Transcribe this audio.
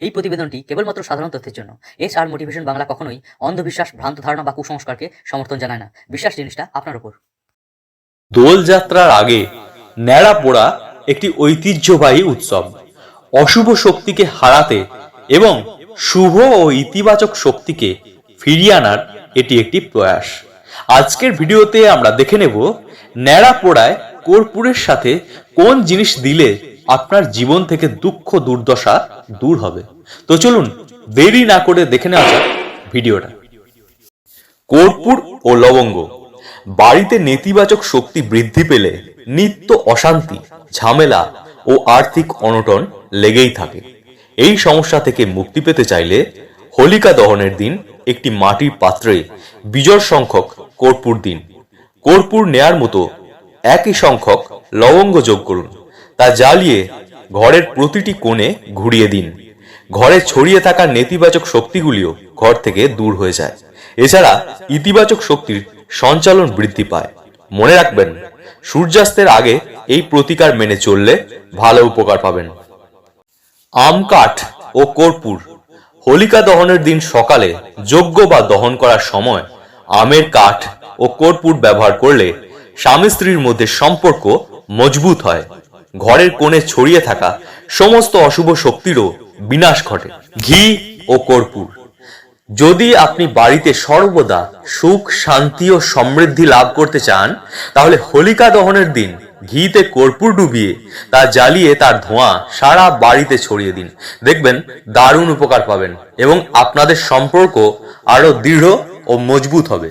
এই প্রতিবেদনটি কেবলমাত্র সাধারণ তথ্যের জন্য। এস আর মোটিভেশন বাংলা কখনোই অন্ধবিশ্বাস, ভ্রান্ত ধারণা বা কুসংস্কারকে সমর্থন জানায় না। বিশ্বাস জিনিসটা আপনার উপর। দোলযাত্রার আগে ন্যাড়া পোড়া একটি ঐতিহ্যবাহী উৎসব। অশুভ শক্তিকে হারাতে এবং শুভ ও ইতিবাচক শক্তিকে ফিরিয়ে আনার এটি একটি প্রয়াস। আজকের ভিডিওতে আমরা দেখে নেব ন্যাড়া পোড়ায় কর্পূরের সাথে কোন জিনিস দিলে আপনার জীবন থেকে দুঃখ, দুর্দশা দূর হবে। তো চলুন দেরি না করে দেখে নেওয়া যাক ভিডিওটা। কর্পূর ও লবঙ্গ। বাড়িতে নেতিবাচক শক্তি বৃদ্ধি পেলে নিত্য অশান্তি, ঝামেলা ও আর্থিক অনটন লেগেই থাকে। এই সমস্যা থেকে মুক্তি পেতে চাইলে হোলিকা দহনের দিন একটি মাটির পাত্রে বিজয় সংখ্যক কর্পূর দিন। কর্পূর নেয়ার মতো একই সংখ্যক লবঙ্গ যোগ করুন। তা জ্বালিয়ে ঘরের প্রতিটি কোণে ঘুরিয়ে দিন। ঘরে ছড়িয়ে থাকা নেতিবাচক শক্তিগুলিও ঘর থেকে দূর হয়ে যায়। এছাড়া ইতিবাচক শক্তির সঞ্চালন বৃদ্ধি পায়। মনে রাখবেন, সূর্যাস্তের আগে এই প্রতিকার মেনে চললে ভালো উপকার পাবেন। আম কাঠ ও কর্পূর, হোলিকা দহনের দিন সকালে যজ্ঞ বা দহন করার সময় আমের কাঠ ও কর্পূর ব্যবহার করলে স্বামী স্ত্রীর মধ্যে সম্পর্ক মজবুত হয়। ঘরের কোণে ছড়িয়ে থাকা সমস্ত অশুভ শক্তিরও বিনাশ ঘটে। ঘি ও কর্পূর। যদি আপনি বাড়িতে সর্বদা সুখ, শান্তি ও সমৃদ্ধি লাভ করতে চান, তাহলে হোলিকা দহনের দিন ঘিতে কর্পূর ডুবিয়ে তা জ্বালিয়ে তার ধোঁয়া সারা বাড়িতে ছড়িয়ে দিন। দেখবেন দারুণ উপকার পাবেন এবং আপনাদের সম্পর্ক আরও দৃঢ় ও মজবুত হবে।